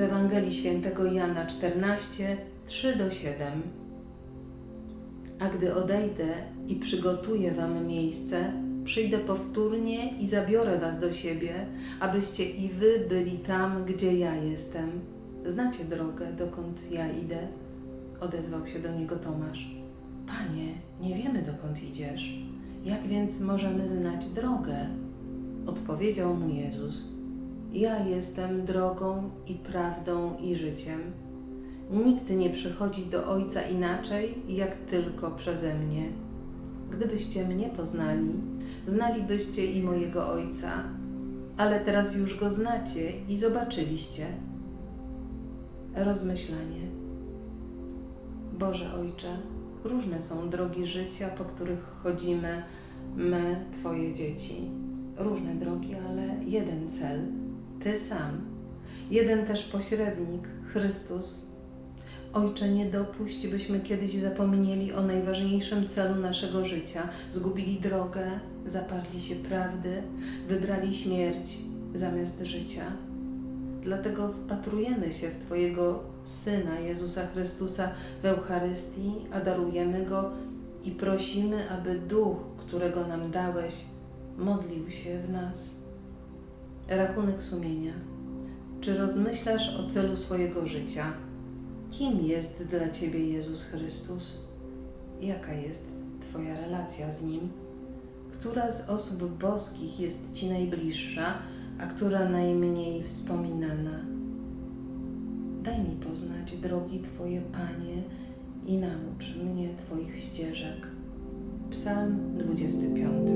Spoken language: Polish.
Ewangelii Świętego Jana 14, 3 do 7. A gdy odejdę i przygotuję wam miejsce, przyjdę powtórnie i zabiorę was do siebie, abyście i wy byli tam, gdzie ja jestem. Znacie drogę, dokąd ja idę? Odezwał się do niego Tomasz. Panie, nie wiemy dokąd idziesz. Jak więc możemy znać drogę? Odpowiedział mu Jezus. Ja jestem drogą i prawdą i życiem. Nikt nie przychodzi do Ojca inaczej, jak tylko przeze mnie. Gdybyście mnie poznali, znalibyście i mojego Ojca, ale teraz już go znacie i zobaczyliście. Rozmyślanie. Boże Ojcze, różne są drogi życia, po których chodzimy my, Twoje dzieci. Różne drogi, ale jeden cel Ty sam. Jeden też pośrednik Chrystus. Ojcze, nie dopuść, byśmy kiedyś zapomnieli o najważniejszym celu naszego życia, zgubili drogę, zaparli się prawdy, wybrali śmierć zamiast życia. Dlatego wpatrujemy się w Twojego Syna Jezusa Chrystusa w Eucharystii, a darujemy Go i prosimy, aby Duch, którego nam dałeś, modlił się w nas. Rachunek sumienia. Czy rozmyślasz o celu swojego życia? Kim jest dla Ciebie Jezus Chrystus? Jaka jest Twoja relacja z Nim? Która z osób boskich jest Ci najbliższa, a która najmniej wspominana? Daj mi poznać drogi Twoje, Panie, i naucz mnie Twoich ścieżek. Psalm 25.